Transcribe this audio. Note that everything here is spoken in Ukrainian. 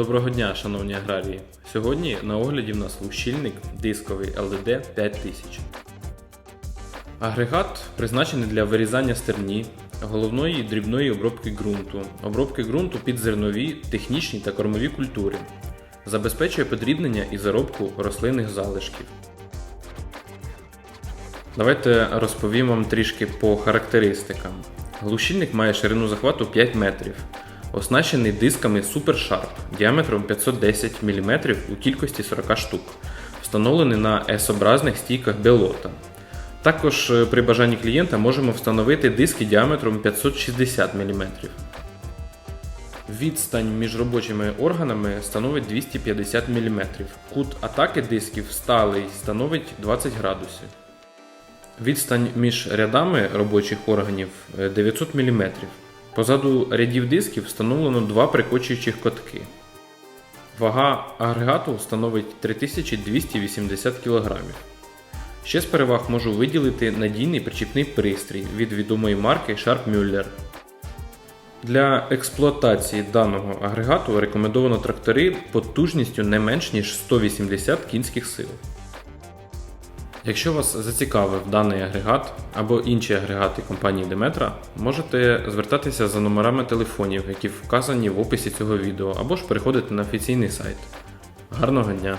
Доброго дня, шановні аграрії. Сьогодні на огляді в нас лущильник дисковий LD 5000. Агрегат призначений для вирізання стерні, головної і дрібної обробки ґрунту, обробки ґрунту під зернові, технічні та кормові культури. Забезпечує подрібнення і заробку рослинних залишків. Давайте розповім вам трішки по характеристикам. Глушильник має ширину захвату 5 метрів, оснащений дисками Super Sharp діаметром 510 мм у кількості 40 штук, встановлений на S-образних стійках Белота. Також е, при бажанні клієнта можемо встановити диски діаметром 560 мм. Відстань між робочими органами становить 250 мм. Кут атаки дисків сталий становить 20 градусів. Відстань між рядами робочих органів е, 900 мм. Позаду рядів дисків встановлено два прикочуючих котки. Вага агрегату становить 3280 кг. Ще з переваг можу виділити надійний причіпний пристрій від відомої марки Sharp Müller. Для експлуатації даного агрегату рекомендовано трактори потужністю не менш ніж 180 кінських сил. Якщо вас зацікавив даний агрегат або інші агрегати компанії Demetra, можете звертатися за номерами телефонів, які вказані в описі цього відео, або ж переходити на офіційний сайт. Гарного дня!